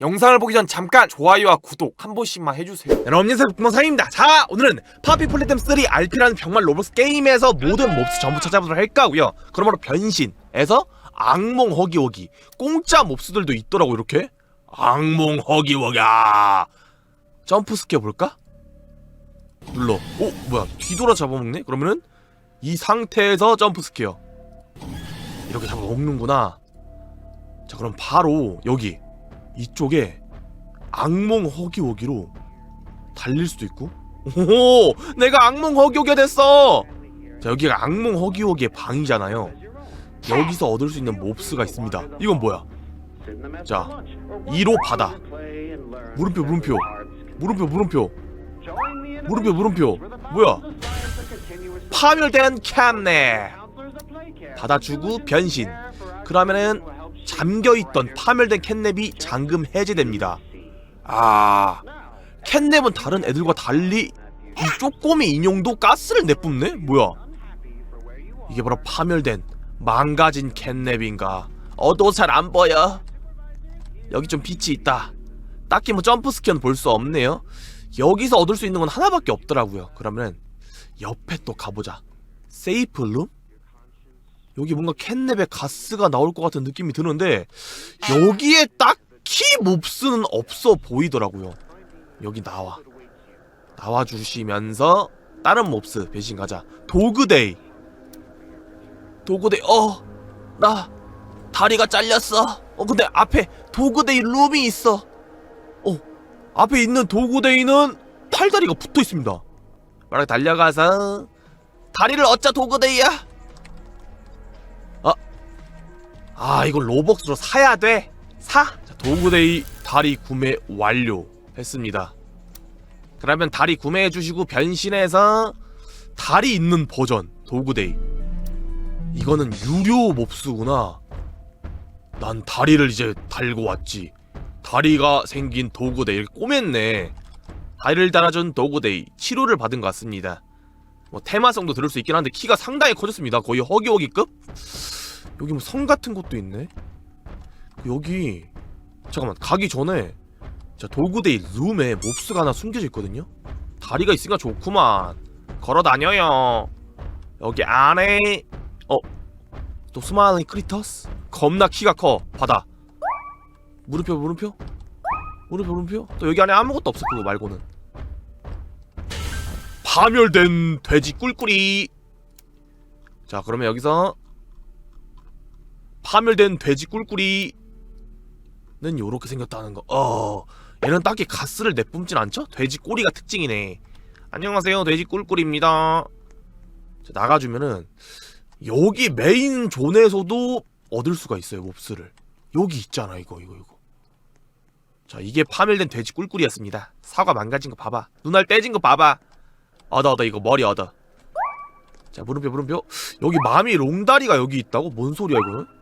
영상을 보기 전 잠깐 좋아요와 구독 한 번씩만 해주세요. 여러분 안녕하세요. 북방사입니다. 자 오늘은 파피 플래템 3 RP라는 병말 로봇 게임에서 모든 몹스 전부 찾아보도록 할 거고요. 그러므로 변신에서 악몽 허기허기 공짜 몹스들도 있더라고 이렇게? 악몽 허기허기 아! 점프 스켜 볼까? 눌러. 오 뭐야 뒤돌아 잡아먹네? 그러면은 이 상태에서 점프 스퀘어. 이렇게 잡아먹는구나. 자 그럼 바로 여기 이쪽에 악몽 허기허기로 달릴 수도 있고 오 내가 악몽 허기허기가 됐어 자 여기가 악몽 허기허기의 방이잖아요 여기서 얻을 수 있는 몹스가 있습니다 이건 뭐야 자, 2로 2로 바다. 바다. 물음표, 물음표. 물음표. 물음표 물음표 물음표. 뭐야? 파멸된 캔네 받아주고 변신. 그러면은 잠겨있던 파멸된 캔넵이 잠금 해제됩니다. 아 캔넵은 다른 애들과 달리 이 쪼꼬미 인형도 가스를 내뿜네? 뭐야? 이게 바로 파멸된 망가진 캔넵인가? 어도 잘안 보여? 여기 좀 빛이 있다. 딱히 뭐 점프 스캔 볼 수 없네요. 여기서 얻을 수 있는 건 하나밖에 없더라고요. 그러면 옆에 또 가보자. 세이프 룸? 여기 뭔가 캔넵의 가스가 나올 것 같은 느낌이 드는데 여기에 딱히 몹스는 없어 보이더라고요. 여기 나와. 나와 주시면서 다른 몹스 배신 가자. 도그데이. 도그데이. 어나 다리가 잘렸어. 어 근데 앞에 도그데이 룸이 있어. 어 앞에 있는 도그데이는 팔다리가 붙어 있습니다. 빠르게 달려가서 다리를 얻자 도그데이야 아 이거 로벅스로 사야 돼? 사? 자, 도그데이 다리 구매 완료했습니다. 그러면 다리 구매해 주시고 변신해서 다리 있는 버전 도그데이 이거는 유료 몹스구나. 난 다리를 이제 달고 왔지. 다리가 생긴 도그데이를 꼬맸네. 다리를 달아준 도그데이 치료를 받은 것 같습니다. 뭐 테마성도 들을 수 있긴 한데 키가 상당히 커졌습니다. 거의 허기허기급 여기 뭐 성 같은 것도 있네? 여기 잠깐만 가기 전에 자 도구데이 룸에 몹스가 하나 숨겨져 있거든요? 다리가 있으니까 좋구만. 걸어 다녀요. 여기 안에 어 또 스마일링 크리터스? 겁나 키가 커. 바다. 물음표 물음표? 물음표 물음표? 또 여기 안에 아무것도 없어 그거 말고는. 파멸된 돼지 꿀꿀이. 자 그러면 여기서 파멸된 돼지 꿀꿀이는 요렇게 생겼다는 거. 어, 얘는 딱히 가스를 내뿜진 않죠? 돼지 꼬리가 특징이네. 안녕하세요, 돼지 꿀꿀입니다. 자, 나가주면은 여기 메인 존에서도 얻을 수가 있어요, 몹스를. 여기 있잖아, 이거, 이거, 이거. 자, 이게 파멸된 돼지 꿀꿀이었습니다. 사과 망가진 거 봐봐. 눈알 떼진 거 봐봐. 얻어, 얻어, 이거 머리 얻어. 자, 물음표, 물음표. 여기 마미 롱다리가 여기 있다고? 뭔 소리야, 이거는?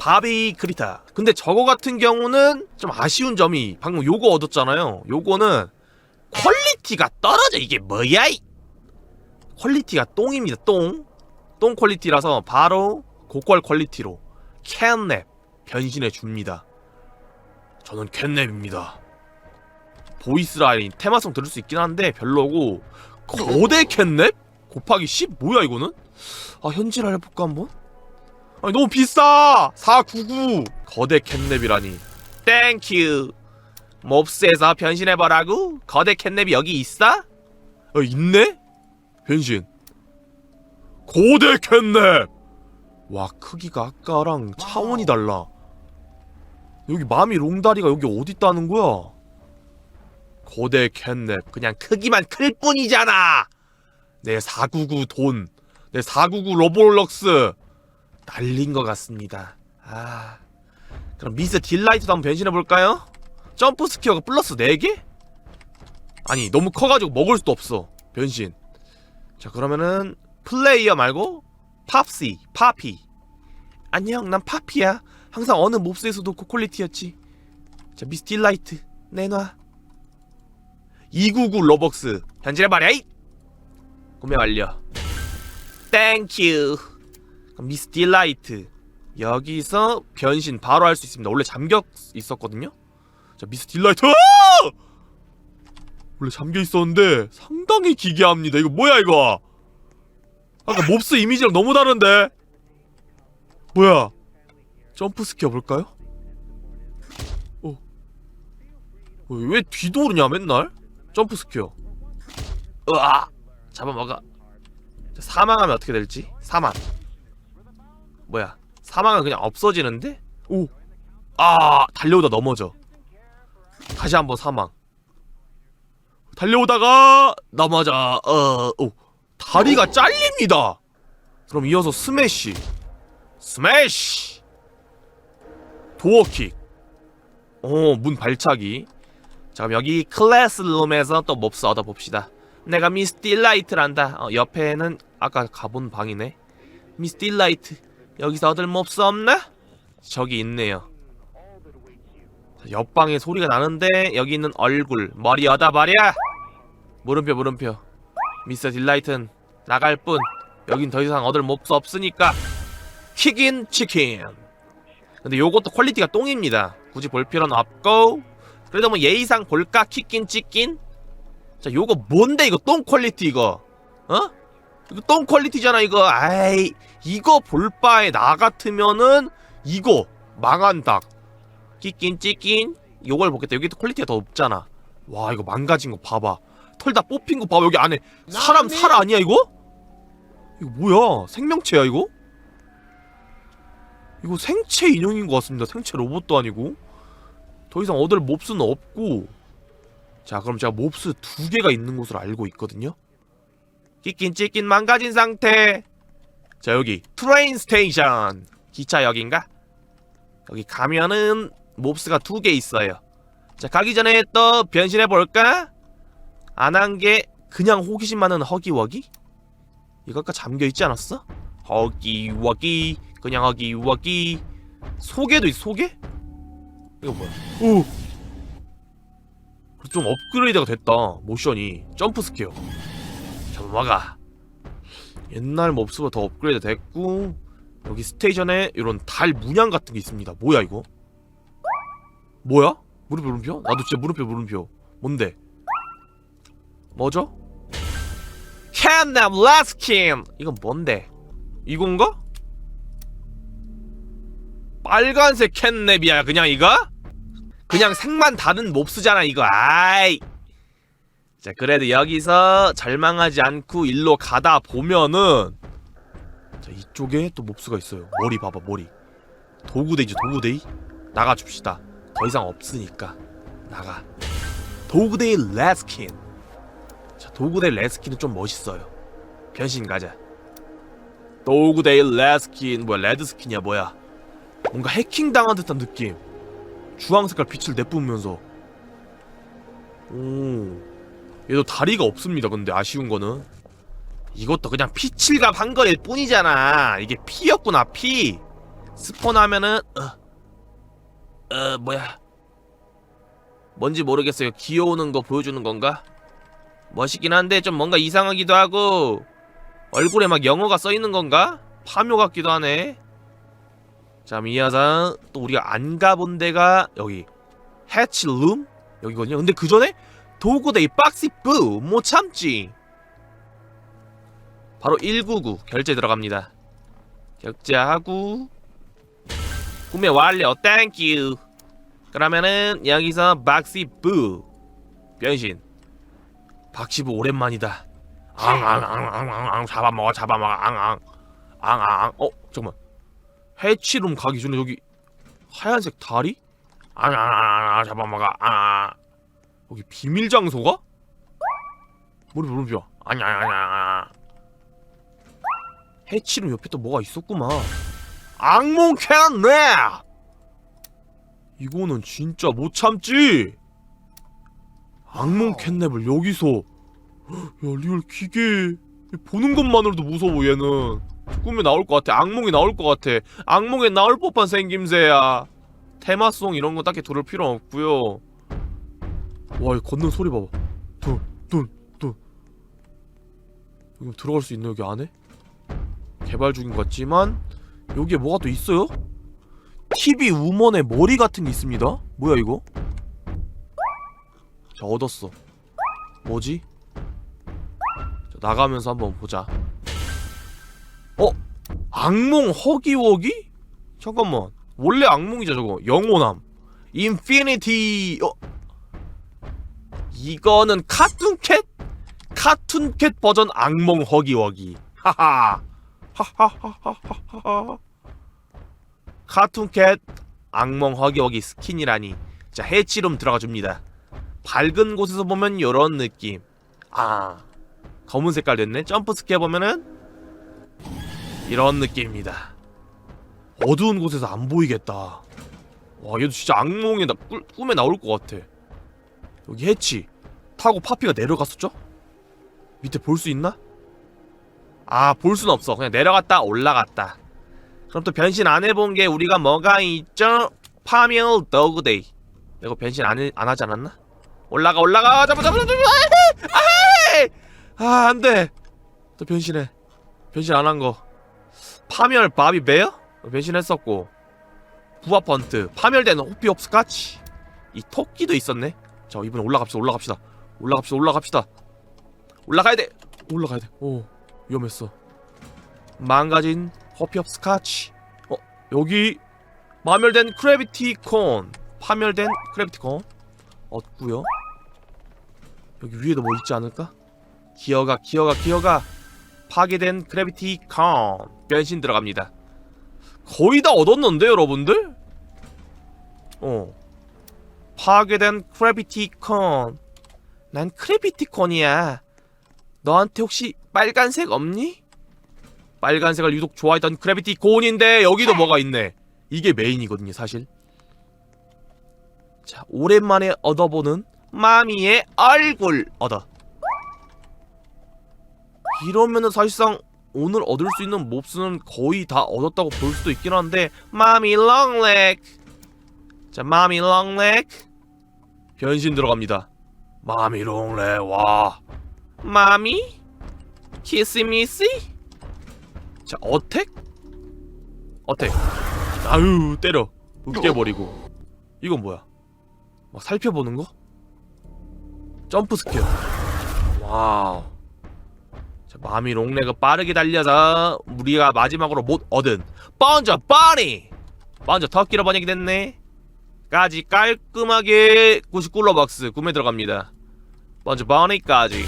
바비 크리타. 근데 저거 같은 경우는 좀 아쉬운 점이 방금 요거 얻었잖아요. 요거는 퀄리티가 떨어져. 이게 뭐야? 이? 퀄리티가 똥입니다. 똥. 똥 퀄리티라서 바로 고퀄 퀄리티로 캔랩 변신해 줍니다. 저는 캔랩입니다. 보이스 라인 테마성 들을 수 있긴 한데 별로고 거대 캔랩? 곱하기 10? 뭐야 이거는? 아 현질을 해볼까 한번? 아니 너무 비싸! 499 거대 캣냅이라니. 땡큐 몹스에서 변신해보라고? 거대 캣냅이 여기 있어? 어 있네? 변신. 고대 캣냅! 와 크기가 아까랑 차원이 달라. 여기 마미 롱다리가 여기 어디 있다는 거야? 거대 캣냅. 그냥 크기만 클 뿐이잖아! 내 499 돈. 내 499 로볼럭스 날린 것 같습니다. 아, 그럼 미스 딜라이트도 한번 변신해 볼까요? 점프 스퀘어가 플러스 4개? 아니 너무 커가지고 먹을 수도 없어 변신. 자 그러면은 플레이어 말고 팝시, 파피. 안녕, 난 파피야. 항상 어느 몹스에서도 고퀄리티였지. 자 미스 딜라이트 내놔. 299 로벅스 변신해봐라 이 구매 완료. 땡큐. 미스 딜라이트 여기서 변신 바로 할 수 있습니다. 원래 잠겨 있었거든요. 자 미스 딜라이트 아! 원래 잠겨 있었는데 상당히 기괴합니다. 이거 뭐야 이거? 아까 몹스 이미지랑 너무 다른데? 뭐야? 점프 스키어 볼까요? 어. 어, 왜 뒤도르냐 맨날? 점프 스키어. 으아! 잡아먹어. 자, 사망하면 어떻게 될지? 사망. 뭐야? 사망은 그냥 없어지는데? 오. 아, 달려오다 넘어져. 다시 한번 사망. 달려오다가 넘어져. 어, 오. 다리가 잘립니다. 그럼 이어서 스매시. 스매시. 도어킥. 어, 문 발차기. 자, 그럼 여기 클래스룸에서 또 몹스 얻어봅시다. 내가 미스 딜라이트란다. 어, 옆에는 아까 가본 방이네. 미스 딜라이트. 여기서 얻을 몹스 없나? 저기 있네요. 자, 옆방에 소리가 나는데 여기 있는 얼굴 머리 얻어 버려. 물음표 물음표. 미스터 딜라이트는 나갈 뿐. 여긴 더 이상 얻을 몹스 없으니까. 킥인 치킨. 근데 요것도 퀄리티가 똥입니다. 굳이 볼 필요는 없고. 그래도 뭐 예의상 볼까 킥긴 찍긴. 자 요거 뭔데 이거 똥 퀄리티 이거. 어? 이거 똥 퀄리티잖아 이거. 아이 이거 볼 바에 나 같으면은 이거 망한 닭. 킥긴 찍긴. 요걸 보겠다. 여기 또 퀄리티가 더 높잖아. 와 이거 망가진 거 봐봐. 털 다 뽑힌 거 봐봐 여기 안에 사람 살 아니야 이거? 이거 뭐야 생명체야 이거? 이거 생체 인형인 것 같습니다 생체 로봇도 아니고 더 이상 얻을 몹스는 없고 자 그럼 제가 몹스 두 개가 있는 곳으로 알고 있거든요 끼낀 찢긴 망가진 상태 자 여기 트레인 스테이션 기차역인가? 여기 가면은 몹스가 두 개 있어요 자 가기 전에 또 변신해 볼까? 안 한 게 그냥 호기심 많은 허기워기? 이거 아까 잠겨있지 않았어? 허기워기 그냥 허기워기 소개도 있어 소개? 이거 뭐야 오! 좀 업그레이드가 됐다 모션이 점프 스퀘어 막아 옛날 몹스보다 더 업그레이드 됐고 여기 스테이션에 이런 달 문양 같은 게 있습니다 뭐야 이거? 뭐야? 물음표 물음표? 나도 진짜 물음표 물음표 뭔데? 뭐죠? 캣냅 라스킨 이건 뭔데? 이건가? 빨간색 캣냅이야 그냥 이거? 그냥 색만 다른 몹스잖아 이거 아이 자 그래도 여기서 절망하지 않고 일로 가다 보면은 자 이쪽에 또 몹스가 있어요. 머리 봐봐 머리. 도구데이지 도구데이. 나가줍시다. 더 이상 없으니까 나가. 도구데이 레스킨. 자 도구데이 레스킨은 좀 멋있어요. 변신 가자. 도구데이 레스킨 뭐야 레드스킨이야 뭐야. 뭔가 해킹 당한 듯한 느낌. 주황 색깔 빛을 내뿜으면서. 오 얘도 다리가 없습니다 근데 아쉬운 거는. 이것도 그냥 피칠갑 한 거일 뿐이잖아. 이게 피였구나 피. 스폰하면은 어, 어 뭐야. 뭔지 모르겠어요. 기어오는 거 보여주는 건가? 멋있긴 한데 좀 뭔가 이상하기도 하고 얼굴에 막 영어가 써있는 건가? 파묘 같기도 하네. 자 미야상. 또 우리가 안 가본 데가 여기. 해치룸? 여기거든요. 근데 그 전에 도구데이 박시뿌 못 참지 바로 199 결제 들어갑니다 결제하고 구매 완료 땡큐 그러면은 여기서 박시뿌 변신 박시부 오랜만이다 앙앙앙앙앙 잡아먹어 잡아먹어 앙앙 앙앙 어 잠깐만 해치룸 가기 전에 여기 하얀색 다리? 앙앙앙 잡아먹어 앙 여기 비밀 장소가? 머리 물음표 아니 아니 해치룸 옆에 또 뭐가 있었구만. 악몽 캔네 이거는 진짜 못 참지? 악몽 캣냅을 여기서. 야 리얼 기계. 보는 것만으로도 무서워 얘는. 꿈에 나올 것 같아. 악몽이 나올 것 같아. 악몽에 나올 법한 생김새야. 테마송 이런 거 딱히 들을 필요 없고요 와, 이 걷는 소리 봐봐. 둔, 둔, 둔. 여기 들어갈 수 있나 여기 안에? 개발 중인 것 같지만 여기에 뭐가 또 있어요? TV 우먼의 머리 같은 게 있습니다. 뭐야 이거? 자 얻었어. 뭐지? 자, 나가면서 한번 보자. 어? 악몽 허기워기? 잠깐만. 원래 악몽이죠 저거. 영원함. 인피니티. 어? 이거는 카툰캣? 카툰캣 버전 악몽 허기워기. 하하. 카툰캣 악몽 허기허기 스킨이라니. 자 해치룸 들어가 줍니다. 밝은 곳에서 보면 요런 느낌. 아 검은 색깔 됐네. 점프 스케 보면은 이런 느낌입니다. 어두운 곳에서 안 보이겠다. 와 얘도 진짜 악몽에 나, 꿀, 꿈에 나올 것 같아. 여기 해치 타고 파피가 내려갔었죠? 밑에 볼 수 있나? 아 볼 순 없어. 그냥 내려갔다 올라갔다. 그럼 또 변신 안 해본 게 우리가 뭐가 있죠? 파밀 더그데이. 이거 변신 안, 해, 안 하지 않았나? 올라가 올라가! 잡아 잡아 잡아 아! 안돼! 또 변신해. 변신 안 한 거. 파멸 바비 베어 변신했었고. 부하 펀트. 파멸된 호피 옵스카치. 이 토끼도 있었네. 자 이번에 올라갑시다 올라갑시다 올라갑시다 올라갑시다. 올라가야 돼! 올라가야 돼오 위험했어. 망가진 호피업 스카치. 어 여기 마멸된 크래비티 콘. 파멸된 크래비티 콘. 얻고요. 여기 위에도 뭐 있지 않을까? 기어가 기어가 기어가. 파괴된 크래비티 콘. 변신 들어갑니다. 거의 다 얻었는데 여러분들? 어. 파괴된 크래비티 콘 난 크래비티 콘이야 너한테 혹시 빨간색 없니? 빨간색을 유독 좋아했던 크래비티 곤인데 여기도 뭐가 있네. 이게 메인이거든요, 사실. 자, 오랜만에 얻어보는 마미의 얼굴 얻어. 이러면은 사실상 오늘 얻을 수 있는 몹스는 거의 다 얻었다고 볼 수도 있긴 한데 마미 롱렉 자 마미 롱렉 변신 들어갑니다 마미 롱렉 와. 마미? 키스미시 자 어택? 어택. 아유 때려. 으깨버리고. 이건 뭐야? 막 살펴보는 거? 점프 스퀘어 와우. 자 마미 롱레가 빠르게 달려서 우리가 마지막으로 못 얻은 번져 버니! 번져 터키로 번역이 됐네 까지 깔끔하게 99로벅스 구매 들어갑니다 번져 버니까지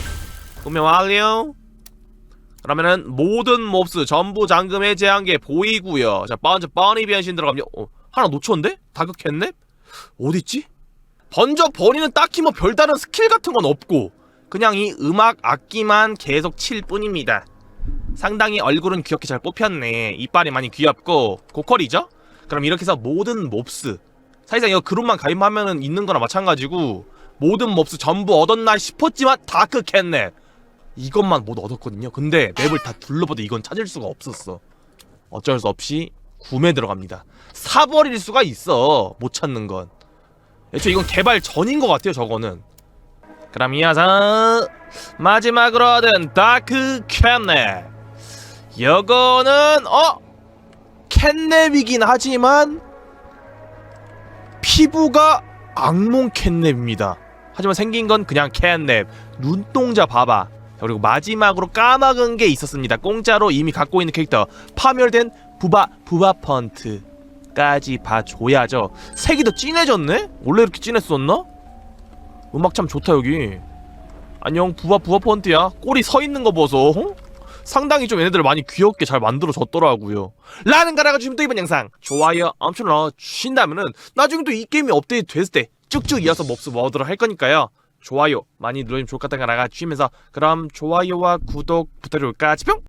구매 완료 그러면은 모든 몹스 전부 잠금 해제한 게 보이고요. 자, 번져 버니 변신 들어가면 어, 하나 놓쳤는데? 다극했네? 어딨지? 번져 버니는 딱히 뭐 별다른 스킬 같은 건 없고 그냥 이 음악 악기만 계속 칠 뿐입니다. 상당히 얼굴은 귀엽게 잘 뽑혔네. 이빨이 많이 귀엽고 고퀄이죠? 그럼 이렇게 해서 모든 몹스 사실상 이거 그룹만 가입하면은 있는 거나 마찬가지고 모든 몹스 전부 얻었나 싶었지만 다크캣네 이것만 못 얻었거든요. 근데 맵을 다 둘러봐도 이건 찾을 수가 없었어. 어쩔 수 없이 구매 들어갑니다. 사버릴 수가 있어. 못 찾는 건. 애초에 이건 개발 전인 것 같아요. 저거는. 그럼 이어서 마지막으로 얻은 다크 캣넵. 이거는 어 캣넵이긴 하지만 피부가 악몽 캣넵입니다. 하지만 생긴 건 그냥 캣넵. 눈동자 봐봐. 그리고 마지막으로 까먹은 게 있었습니다. 공짜로 이미 갖고 있는 캐릭터 파멸된 부바 부바 펀트까지 봐줘야죠. 색이 더 진해졌네? 원래 이렇게 진했었나? 음악 참 좋다 여기. 안녕 부바 부바 펀트야. 꼬리 서 있는 거 보소. 어? 상당히 좀 얘네들 많이 귀엽게 잘 만들어졌더라고요. 라는 가라가 주시면 또 이번 영상 좋아요 엄청 넣어주신다면은 나중에 또 이 게임이 업데이트 됐을 때 쭉쭉 이어서 몹스 모드로 할 거니까요. 좋아요 많이 눌러주면 좋을 것 같다는 거 알아주시면서 그럼 좋아요와 구독 부탁드릴까 지평